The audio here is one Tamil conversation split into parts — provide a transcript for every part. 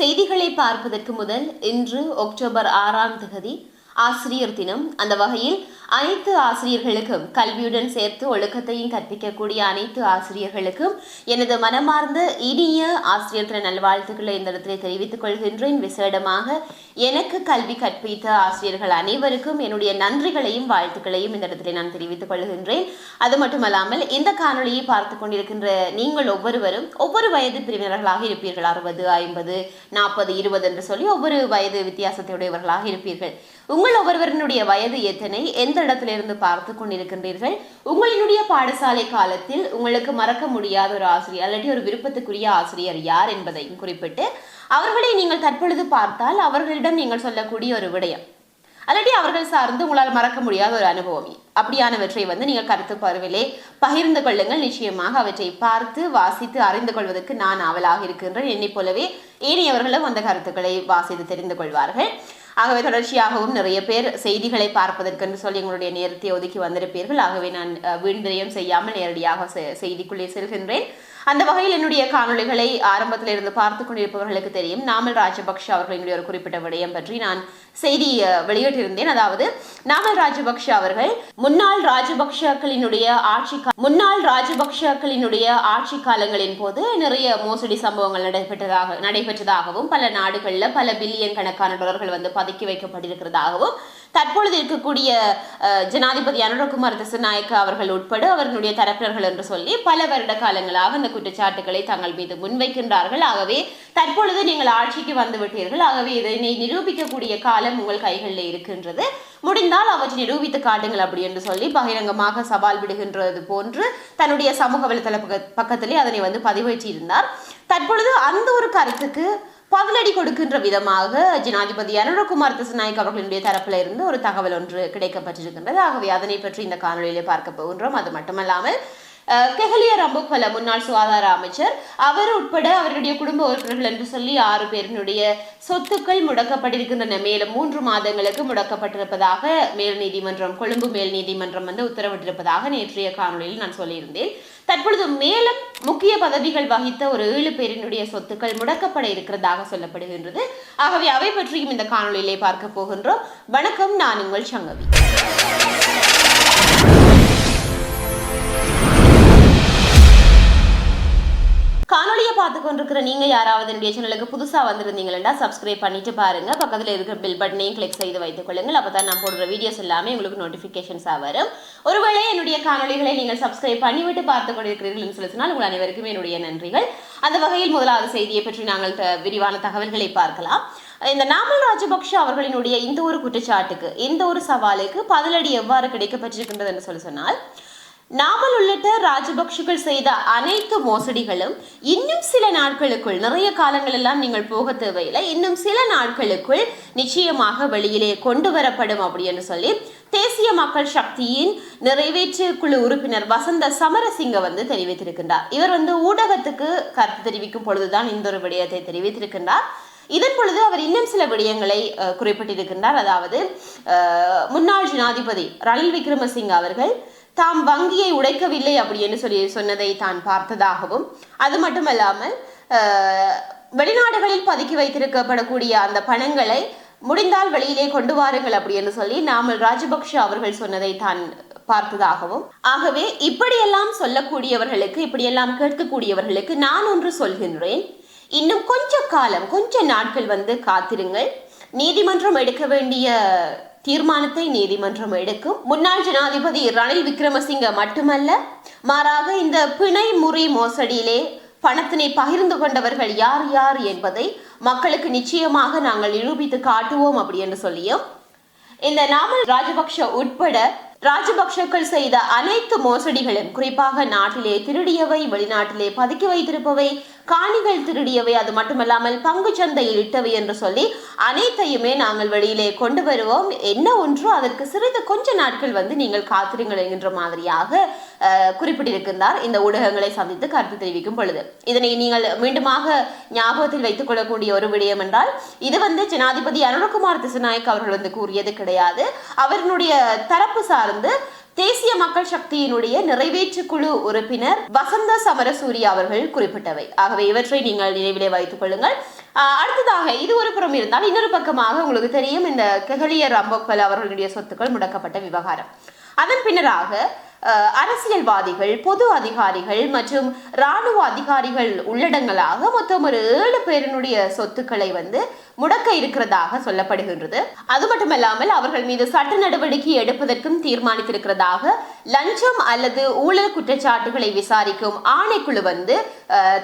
செய்திகளை பார்ப்பதற்கு முதல் இன்று அக்டோபர் ஆறாம் தேதி ஆசிரியர் தினம். அந்த வகையில் அனைத்து ஆசிரியர்களுக்கும் கல்வியுடன் சேர்த்து ஒழுக்கத்தையும் கற்பிக்கக்கூடிய அனைத்து ஆசிரியர்களுக்கும் எனது மனமார்ந்த இனிய ஆசிரியர் தின நல்வாழ்த்துக்களை இந்த இடத்திலே தெரிவித்துக் கொள்கின்றேன். விசேடமாக எனக்கு கல்வி கற்பித்த ஆசிரியர்கள் அனைவருக்கும் என்னுடைய நன்றிகளையும் வாழ்த்துக்களையும் இந்த இடத்திலே நான் தெரிவித்துக் கொள்கின்றேன். அது மட்டுமல்லாமல் இந்த காணொலியை பார்த்து கொண்டிருக்கின்ற நீங்கள் ஒவ்வொருவரும் ஒவ்வொரு வயது பிரிவினர்களாக இருப்பீர்கள். அறுபது ஐம்பது நாற்பது இருபது என்று சொல்லி ஒவ்வொரு வயது வித்தியாசத்தையுடையவர்களாக இருப்பீர்கள். உங்கள் ஒவ்வொருவரினுடைய வயது எத்தனை? எந்த இடத்திலிருந்து பார்த்து கொண்டிருக்கின்றீர்கள்? உங்களினுடைய பாடசாலை காலத்தில் உங்களுக்கு மறக்க முடியாத ஒரு ஆசிரியர் அல்லது ஒரு விருப்பத்துக்குரிய ஆசிரியர் யார் என்பதையும் குறிப்பிட்டு அவர்களை நீங்கள் தற்பொழுது பார்த்தால் அவர்களிடம் நீங்கள் சொல்லக்கூடிய ஒரு விடயம். அல்லது அவர்கள் சார்ந்து உங்களால் மறக்க முடியாத ஒரு அனுபவம். அப்படியானவற்றை வந்து நீங்கள் கருத்து பருவிலே பகிர்ந்து கொள்ளுங்கள். நிச்சயமாக அவற்றை பார்த்து வாசித்து அறிந்து கொள்வதற்கு நான் ஆவலாக இருக்கின்றேன். என்னை போலவே ஏனையவர்களும் அந்த கருத்துக்களை வாசித்து தெரிந்து கொள்வார்கள். ஆகவே தொடர்ச்சியாகவும் நிறைய பேர் செய்திகளை பார்ப்பதற்கென்று சொல்லி எங்களுடைய நேரத்தை ஒதுக்கி வந்திருப்பீர்கள். ஆகவே நான் அஹ், வீண்விரயம் செய்யாமல் நேரடியாக செ- செய்திக்குள்ளே செல்கின்றேன். அந்த வகையில் என்னுடைய காணொளிகளை ஆரம்பத்தில் இருந்து பார்த்து கொண்டிருப்பவர்களுக்கு தெரியும். நாமல் ராஜபக்ஷ அவர்களினுடைய ஒரு குறிப்பிட்ட விடயம் பற்றி நான் செய்தி வெளியிட்டிருந்தேன். அதாவது நாமல் ராஜபக்ஷ அவர்கள் முன்னாள் ராஜபக்ஷக்களினுடைய ஆட்சி முன்னாள் ராஜபக்ஷக்களினுடைய ஆட்சி காலங்களின் போது நிறைய மோசடி சம்பவங்கள் நடைபெற்றதாக நடைபெற்றதாகவும் பல நாடுகளில் பல பில்லியன் கணக்கான டாலர்கள் வந்து பதுக்கி வைக்கப்பட்டிருக்கிறதாகவும் தற்பொழுது இருக்கக்கூடிய ஜனாதிபதி அனுரகுமார் திசநாயக்க அவர்கள் உட்பட அவர்களுடைய தரப்பினர்கள் என்று சொல்லி பல வருட காலங்களாக அந்த குற்றச்சாட்டுகளை தங்கள் மீது முன்வைக்கின்றார்கள். ஆகவே தற்பொழுது நீங்கள் ஆட்சிக்கு வந்துவிட்டீர்கள். ஆகவே இதனை நிரூபிக்கக்கூடிய காலம் உங்கள் கைகளில் இருக்கின்றது. முடிந்தால் அவற்றை நிரூபித்து காட்டுங்கள் அப்படி என்று சொல்லி பகிரங்கமாக சவால் விடுகின்றது போன்று தன்னுடைய சமூக வலைதள பக்கத்திலே அதனை வந்து பதிவேற்றியிருந்தார். தற்பொழுது அந்த ஒரு கருத்துக்கு பதிலடி கொடுக்கின்ற விதமாக ஜனாதிபதி அனுரகுமார் திசநாயக் அவர்களுடைய தரப்பில் இருந்து ஒரு தகவல் ஒன்று கிடைக்கப்பட்டிருக்கின்றது. ஆகவே அதனை பற்றி இந்த காணொலியிலே பார்க்க போகின்றோம். அது மட்டுமல்லாமல் கெஹலிய ரம்புக்வல முன்னாள் சுகாதார அமைச்சர். அவர் உட்பட அவருடைய குடும்ப உறுப்பினர்கள் என்று சொல்லி ஆறு பேரினுடைய சொத்துக்கள் முடக்கப்பட்டிருக்கின்றன. மேலும் மூன்று மாதங்களுக்கு முடக்கப்பட்டிருப்பதாக மேல் நீதிமன்றம் கொழும்பு மேல் நீதிமன்றம் வந்து உத்தரவிட்டிருப்பதாக நேற்றைய காணொளியில் நான் சொல்லியிருந்தேன். தற்பொழுது மேலும் முக்கிய பதவிகள் வகித்த ஒரு ஏழு பேரினுடைய சொத்துக்கள் முடக்கப்பட இருக்கிறதாக சொல்லப்படுகின்றது. ஆகவே அவை பற்றியும் இந்த காணொலியிலே பார்க்க போகின்றோம். வணக்கம் நான் உங்கள் சங்கவி. பார்த்து கொண்டிருக்கிற நீங்கள் யாராவது என்னுடைய சேனலுக்கு புதுசாக வந்திருந்தீங்கன்னா சப்ஸ்கிரைப் பண்ணிட்டு பாருங்கள் பக்கத்தில் இருக்கிற பில் பட்டனையும் கிளிக் செய்து வைத்துக் கொள்ளுங்கள் அப்போ தான் நான் போடுற வீடியோஸ் எல்லாமே உங்களுக்கு நோட்டிஃபிகேஷன்ஸாக வரும். ஒருவேளை என்னுடைய காணொளிகளை நீங்கள் சப்ஸ்கிரைப் பண்ணிவிட்டு பார்த்து கொண்டிருக்கிறீர்கள் சொல்லி சொன்னால் உங்கள் அனைவருக்குமே என்னுடைய நன்றிகள். அந்த வகையில் முதலாவது செய்தியை பற்றி நாங்கள் விரிவான தகவல்களை பார்க்கலாம். இந்த நாமல் ராஜபக்ஷ அவர்களினுடைய இந்த ஒரு குற்றச்சாட்டுக்கு இந்த ஒரு சவாலுக்கு பதிலடி எவ்வாறு கிடைக்கப்பட்டிருக்கின்றது என்று சொல்லி சொன்னால் நாமல் உள்ளிட்ட ராஜபக்ஷகள் செய்த அனைத்து மோசடிகளும் இன்னும் சில நாட்களுக்குள் நிறைய காலங்கள் எல்லாம் நீங்கள் போக தேவையில்லை. இன்னும் சில நாட்களுக்குள் நிச்சயமாக வெளியிலே கொண்டு வரப்படும் அப்படின்னு சொல்லி தேசிய மக்கள் சக்தியின் நிறைவேற்று குழு உறுப்பினர் வசந்த சமரசிங்க வந்து தெரிவித்திருக்கின்றார். இவர் வந்து ஊடகத்துக்கு கருத்து தெரிவிக்கும் பொழுதுதான் இந்த ஒரு விடயத்தை தெரிவித்திருக்கின்றார். இதன் பொழுது அவர் இன்னும் சில விடயங்களை அஹ், குறிப்பிட்டிருக்கின்றார். அதாவது முன்னாள் ஜனாதிபதி ரணில் விக்ரமசிங்க அவர்கள் தாம் வங்கியை உடைக்கவில்லை அப்படின்னு சொல்லி சொன்னதை தான் பார்த்ததாகவும் அது மட்டுமல்லாமல் வெளிநாடுகளில் பதுக்கி வைத்திருக்கப்படக்கூடிய அந்த பணங்களை முடிந்தால் வெளியிலே கொண்டு வாருங்கள் அப்படின்னு சொல்லி நாமல் ராஜபக்ஷ அவர்கள் சொன்னதை தான் பார்த்ததாகவும் ஆகவே இப்படியெல்லாம் சொல்லக்கூடியவர்களுக்கு இப்படியெல்லாம் கேட்கக்கூடியவர்களுக்கு நான் ஒன்று சொல்கின்றேன். இன்னும் கொஞ்ச காலம் கொஞ்ச நாட்கள் வந்து காத்திருங்கள். நீதிமன்றம் எடுக்க வேண்டிய தீர்மானத்தை நீதிமன்றம் எடுக்கும். முன்னாள் ஜனாதிபதி ரணில் விக்ரமசிங்க மட்டுமல்ல மாறாக இந்த பிணை முறை மோசடியிலே பணத்தினை பகிர்ந்து கொண்டவர்கள் யார் யார் என்பதை மக்களுக்கு நிச்சயமாக நாங்கள் நிரூபித்து காட்டுவோம் அப்படி என்று சொல்லியும் இந்த நாமல் ராஜபக்ஷ உட்பட ராஜபக்ஷக்கள் செய்த அனைத்து மோசடிகளும் குறிப்பாக நாட்டிலே திருடியவை வெளிநாட்டிலே பதுக்கி வைத்திருப்பவை காணிகள் திருடியவை. அது மட்டுமல்லாமல் பங்கு சந்தையில் இட்டவை என்று சொல்லி அனைத்தையுமே நாங்கள் வெளியிலே கொண்டு வருவோம். என்ன ஒன்றோ அதற்கு சிறிது கொஞ்ச நாட்கள் வந்து நீங்கள் காத்திருங்கள் என்கின்ற மாதிரியாக குறிப்பிட்டிருக்கின்றார். இந்த ஊடகங்களை சந்தித்து கருத்து தெரிவிக்கும் பொழுது. இதனை நீங்கள் மீண்டுமாக ஞாபகத்தில் வைத்துக் கொள்ளக்கூடிய ஒரு விடயம் என்றால் இது வந்து ஜனாதிபதி அருண்குமார் திசநாயக் அவர்கள் வந்து கூறியது கிடையாது. அவர்களுடைய தரப்பு சார்ந்து தேசிய மக்கள் சக்தியினுடைய நிறைவேற்று குழு உறுப்பினர் வசந்த சமரசூரி அவர்கள் குறிப்பிட்டவை. ஆகவே இவற்றை நீங்கள் நினைவிலே வைத்துக் கொள்ளுங்கள். அடுத்ததாக இது ஒரு புறம் இருந்தால் இன்னொரு பக்கமாக உங்களுக்கு தெரியும் இந்த கெகலியர் அம்பப்பல் அவர்களுடைய சொத்துக்கள் முடக்கப்பட்ட விவகாரம். அதன் பின்னராக அஹ், அரசியல்வாதிகள் பொது அதிகாரிகள் மற்றும் இராணுவ அதிகாரிகள் உள்ளடங்களாக மொத்தம் ஒரு ஏழு பேரினுடைய சொத்துக்களை வந்து முடக்க இருக்கிறதாக சொல்லப்படுகின்றது. அது மட்டுமல்லாமல் அவர்கள் மீது சட்ட நடவடிக்கை எடுப்பதற்கும் தீர்மானித்திருக்கிறதாக லஞ்சம் அல்லது ஊழல் குற்றச்சாட்டுகளை விசாரிக்கும் ஆணைக்குழு வந்து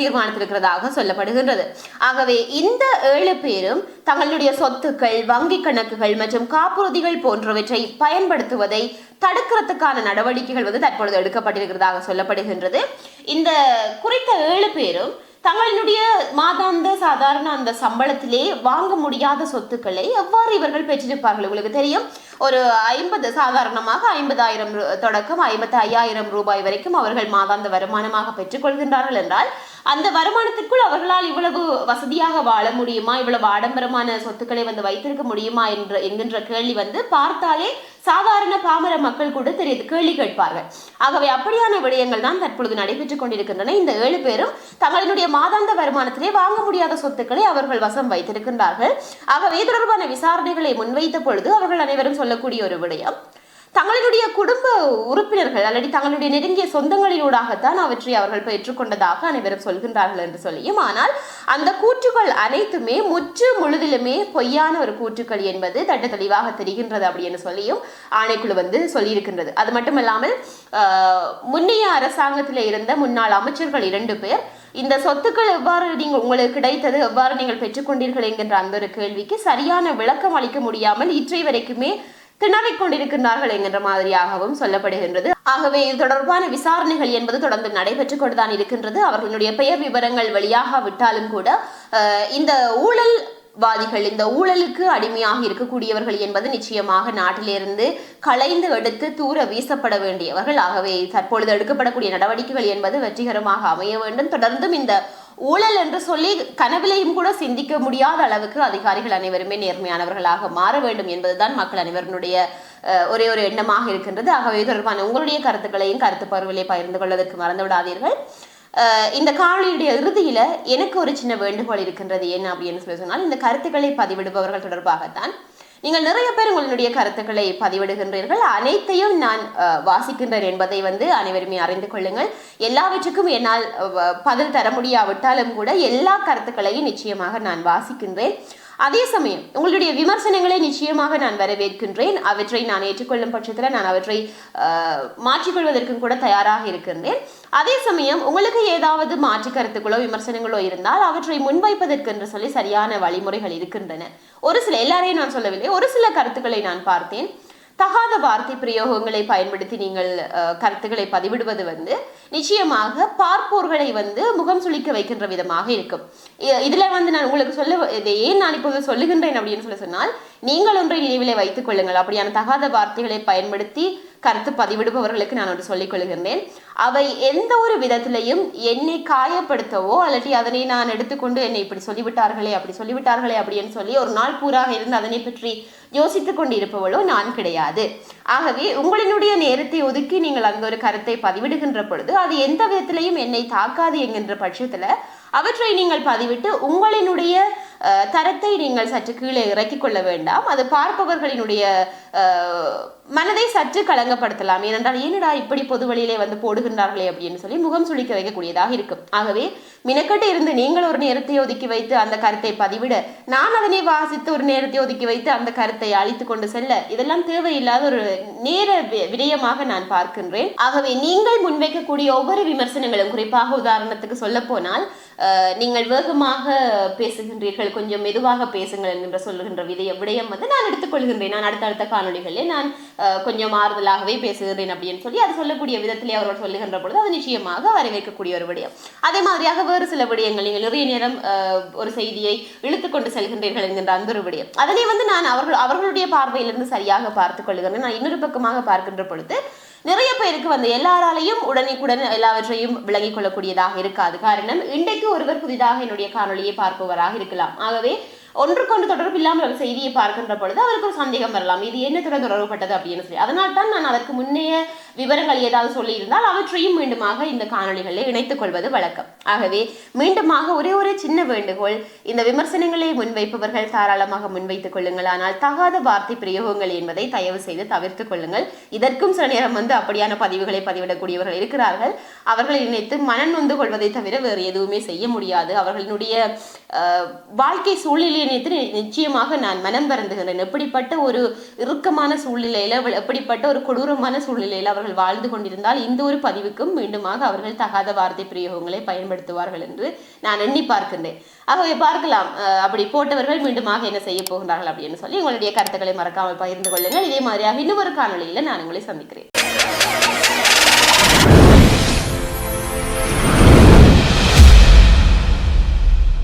தீர்மானித்திருக்கிறதாக சொல்லப்படுகின்றது. ஆகவே இந்த ஏழு பேரும் தங்களுடைய சொத்துக்கள் வங்கி கணக்குகள் மற்றும் காப்புறுதிகள் போன்றவற்றை பயன்படுத்துவதை தடுக்கிறதுக்கான நடவடிக்கைகள் வந்து தற்பொழுது எடுக்கப்பட்டிருக்கிறதாக சொல்லப்படுகின்றது. இந்த குறித்த ஏழு பேரும் தங்களினுடைய மாதாந்த சாதாரண அந்த சம்பளத்திலே வாங்க முடியாத சொத்துக்களை எவ்வாறு இவர்கள் பெற்றிருப்பார்கள்? உங்களுக்கு தெரியும். ஒரு ஐம்பது சாதாரணமாக ஐம்பதாயிரம் தொடக்கம் ஐம்பத்தி ஐயாயிரம் ரூபாய் வரைக்கும் அவர்கள் மாதாந்த வருமானமாக பெற்றுக்கொள்கின்றார்கள் என்றால் அந்த வருமானத்திற்குள் அவர்களால் இவ்வளவு வசதியாக வாழ முடியுமா? இவ்வளவு ஆடம்பரமான சொத்துக்களை வந்து வைத்திருக்க முடியுமா? என்ற என்கின்ற கேள்வி வந்து பார்த்தாலே சாதாரண பாமர மக்கள் கூட தெரியுது கேள்வி கேட்பார்கள். ஆகவே அப்படியான விடயங்கள் தான் தற்பொழுது நடைபெற்றுக் கொண்டிருக்கின்றன. இந்த ஏழு பேரும் தங்களினுடைய மாதாந்த வருமானத்திலே வாங்க முடியாத சொத்துக்களை அவர்கள் வசம் வைத்திருக்கின்றார்கள். ஆகவே தொடர்பான விசாரணைகளை முன்வைத்த பொழுது அவர்கள் அனைவரும் சொல்லக்கூடிய ஒரு விடயம் தங்களுடைய குடும்ப உறுப்பினர்கள் அல்லது தங்களுடைய நெருங்கிய சொந்தங்களினூடாகத்தான் அவற்றை அவர்கள் பெற்றுக்கொண்டதாக அனைவரும் சொல்கின்றார்கள் என்று சொல்லியும் ஆனால் அந்த கூற்றுகள் அனைத்துமே முற்று முழுதிலுமே பொய்யான ஒரு கூற்றுக்கள் என்பது தட்ட தெளிவாக தெரிகின்றது அப்படின்னு சொல்லியும் ஆணைக்குழு வந்து சொல்லியிருக்கின்றது. அது மட்டுமல்லாமல் இல்லாமல் முன்னைய அரசாங்கத்தில் இருந்த முன்னாள் அமைச்சர்கள் இரண்டு பேர் இந்த சொத்துக்கள் எவ்வாறு நீங்கள் உங்களுக்கு கிடைத்தது எவ்வாறு நீங்கள் பெற்றுக்கொண்டீர்கள் என்கின்ற அந்த ஒரு கேள்விக்கு சரியான விளக்கம் அளிக்க முடியாமல் இற்றை வரைக்குமே திணறிக் கொண்டிருக்கின்றார்கள் என்கின்ற மாதிரியாகவும் சொல்லப்படுகின்றது. ஆகவே இது தொடர்பான விசாரணைகள் என்பது தொடர்ந்து நடைபெற்றுக் கொண்டுதான் இருக்கின்றது. அவர்களுடைய பெயர் விவரங்கள் வெளியாகாவிட்டாலும் கூட அஹ், இந்த ஊழல் வாதிகள் இந்த ஊழலுக்கு அடிமையாக இருக்கக்கூடியவர்கள் என்பது நிச்சயமாக நாட்டிலிருந்து களைந்து எடுத்து தூர வீசப்பட வேண்டியவர்கள். ஆகவே தற்பொழுது எடுக்கப்படக்கூடிய நடவடிக்கைகள் என்பது வெற்றிகரமாக அமைய வேண்டும். தொடர்ந்தும் இந்த ஊழல் என்று சொல்லி கனவிலையும் கூட சிந்திக்க முடியாத அளவுக்கு அதிகாரிகள் அனைவருமே நேர்மையானவர்களாக மாற வேண்டும் என்பதுதான் மக்கள் அனைவருடைய ஒரே ஒரு எண்ணமாக இருக்கின்றது. ஆகவே தொடர்பான உங்களுடைய கருத்துக்களையும் கருத்து பருவிலே பகிர்ந்து கொள்வதற்கு மறந்து விடாதீர்கள். இந்த காணொளியுடைய இறுதியில் எனக்கு ஒரு சின்ன வேண்டுகோள் இருக்கின்றது. என்ன அப்படின்னு சொல்லி சொன்னால் இந்த கருத்துக்களை பதிவிடுபவர்கள் தொடர்பாகத்தான். நீங்கள் நிறைய பேர் உங்களுடைய கருத்துக்களை பதிவிடுகின்றீர்கள். அனைத்தையும் நான் வாசிக்கின்றேன் என்பதை வந்து அனைவருமே அறிந்து கொள்ளுங்கள். எல்லாவற்றுக்கும் என்னால் பதில் தர முடியாவிட்டாலும் கூட எல்லா கருத்துக்களையும் நிச்சயமாக நான் வாசிக்கின்றேன். அதே சமயம் உங்களுடைய விமர்சனங்களை நிச்சயமாக நான் வரவேற்கின்றேன். அவற்றை நான் ஏற்றுக்கொள்ளும் பட்சத்தில் நான் அவற்றை மாற்றிக்கொள்வதற்கும் கூட தயாராக இருக்கின்றேன். அதே சமயம் உங்களுக்கு ஏதாவது மாற்று கருத்துக்களோ விமர்சனங்களோ இருந்தால் அவற்றை முன்வைப்பதற்கு என்று சொல்லி சரியான வழிமுறைகள் இருக்கின்றன. ஒரு சில எல்லாரையும் நான் சொல்லவில்லை ஒரு சில கருத்துக்களை நான் பார்த்தேன். தகாத வார்த்தை பிரயோகங்களை பயன்படுத்தி நீங்கள் அஹ், கருத்துக்களை பதிவிடுவது வந்து நிச்சயமாக பார்ப்போர்களை வந்து முகம் சுளிக்க வைக்கின்ற விதமாக இருக்கும். இதில் இதுல வந்து நான் உங்களுக்கு சொல்ல இதை ஏன் நான் இப்போது சொல்லுகின்றேன் அப்படின்னு சொல்லி சொன்னால் நீங்கள் ஒன்றை நினைவிலே வைத்துக் கொள்ளுங்கள். அப்படியான தகாத வார்த்தைகளை பயன்படுத்தி கருத்து பதிவிடுபவர்களுக்கு நான் ஒன்று சொல்லிக் கொள்கின்றேன். அவை எந்த ஒரு விதத்திலையும் என்னை காயப்படுத்தவோ அல்லது அதனை நான் எடுத்துக்கொண்டு என்னை இப்படி சொல்லிவிட்டார்களே அப்படி சொல்லிவிட்டார்களே அப்படின்னு சொல்லி ஒரு நாள் பூராக இருந்து அதனை பற்றி யோசித்துக் கொண்டு இருப்பவளோ நான் கிடையாது. ஆகவே உங்களினுடைய நேரத்தை ஒதுக்கி நீங்கள் அந்த ஒரு கருத்தை பதிவிடுகின்ற பொழுது அது எந்த விதத்திலையும் என்னை தாக்காது என்கின்ற பட்சத்தில் அவற்றை நீங்கள் பதிவிட்டு உங்களினுடைய தரத்தை நீங்கள் சற்று கீழே இறக்கிக் கொள்ள வேண்டாம். அது பார்ப்பவர்களினுடைய மனதை சற்று கலங்கப்படுத்தலாம் ஏனென்றால் ஏனடா இப்படி பொது வழியிலே வந்து போடுகின்றார்களே? அப்படின்னு சொல்லி முகம் சுளிக்க வைக்கக்கூடியதாக இருக்கும். ஆகவே மினக்கட்டு இருந்து நீங்கள் ஒரு நேரத்தை ஒதுக்கி வைத்து அந்த கருத்தை பதிவிட நான் அதனை வாசித்து ஒரு நேரத்தை ஒதுக்கி வைத்து அந்த கருத்தை அழித்து கொண்டு செல்ல இதெல்லாம் தேவையில்லாத ஒரு நேர வி- விடயமாக நான் பார்க்கின்றேன். ஆகவே நீங்கள் முன்வைக்கக்கூடிய ஒவ்வொரு விமர்சனங்களும் குறிப்பாக உதாரணத்துக்கு சொல்ல போனால் நீங்கள் வேகமாக பேசுகின்றீர்கள் கொஞ்சம் மெதுவாக பேசுங்கள் என்கின்ற சொல்லுகின்ற விதய விடயம் வந்து நான் எடுத்துக்கொள்கின்றேன். நான் அடுத்தடுத்த காணொளிகளில் நான் கொஞ்சம் ஆறுதலாகவே பேசுகின்றேன் அப்படின்னு சொல்லி அது சொல்லக்கூடிய விதத்திலே அவர்கள் சொல்லுகின்ற பொழுது அது நிச்சயமாக வரவேற்கக்கூடிய ஒரு விடயம். அதே மாதிரியாக வேறு சில விடயங்கள் நீங்கள் நிறைய நேரம் ஒரு செய்தியை இழுத்துக்கொண்டு செல்கின்றீர்கள் என்கின்ற அந்த ஒரு விடயம். அதனை வந்து நான் அவர்கள் அவர்களுடைய பார்வையிலிருந்து சரியாக பார்த்துக் கொள்கிறேன் நான் இன்னொரு பக்கமாக பார்க்கின்ற பொழுது நிறைய பேருக்கு வந்து எல்லாராலையும் உடனுக்குடன் எல்லாவற்றையும் விளங்கிக் கொள்ளக்கூடியதாக இருக்காது. காரணம் இன்றைக்கு ஒருவர் புதிதாக என்னுடைய காணொலியை பார்ப்பவராக இருக்கலாம். ஆகவே ஒன்றுக்கொன்று தொடர்பு இல்லாமல் ஒரு செய்தியை பார்க்கின்ற பொழுது அவருக்கு ஒரு சந்தேகம் வரலாம். இது என்னத்துடன் தொடர்புபட்டது அப்படின்னு சொல்லி. அதனால் தான் நான் அதற்கு முன்னைய விவரங்கள் ஏதாவது சொல்லியிருந்தால் அவற்றையும் மீண்டுமாக இந்த காணொலிகளில் இணைத்துக் கொள்வது வழக்கம். ஆகவே மீண்டுமாக ஒரே ஒரு சின்ன வேண்டுகோள் இந்த விமர்சனங்களை முன்வைப்பவர்கள் தாராளமாக முன்வைத்துக் கொள்ளுங்கள். ஆனால் தகாத வார்த்தை பிரயோகங்கள் என்பதை தயவு செய்து தவிர்த்துக் கொள்ளுங்கள். இதற்கும் சில நேரம் வந்து அப்படியான பதிவுகளை பதிவிடக்கூடியவர்கள் இருக்கிறார்கள். அவர்களை நினைத்து மனம் நொந்து கொள்வதை தவிர வேறு எதுவுமே செய்ய முடியாது. அவர்களுடைய வாழ்க்கை சூழ்நிலை நினைத்து நிச்சயமாக நான் மனம் பறந்துகிறேன் எப்படிப்பட்ட ஒரு இறுக்கமான சூழ்நிலையில அவள் எப்படிப்பட்ட ஒரு கொடூரமான சூழ்நிலையில் அவர்கள் வாழ்ந்து கொண்டிருந்தால் இந்த ஒரு பதிவுக்கும் மீண்டுமாக அவர்கள் தகாத வார்த்தை பிரயோகங்களை பயன்படுத்துவார்கள் என்று நான் எண்ணி பார்க்கின்றேன். ஆகவே பார்க்கலாம். அப்படி போட்டவர்கள் மீண்டுமாக என்ன செய்ய போகிறார்கள் அப்படின்னு சொல்லி உங்களுடைய கருத்துக்களை மறக்காமல் பகிர்ந்து கொள்ளுங்கள். இதே மாதிரியாக இன்னொரு காணொலியில் நான் உங்களை சந்திக்கிறேன்.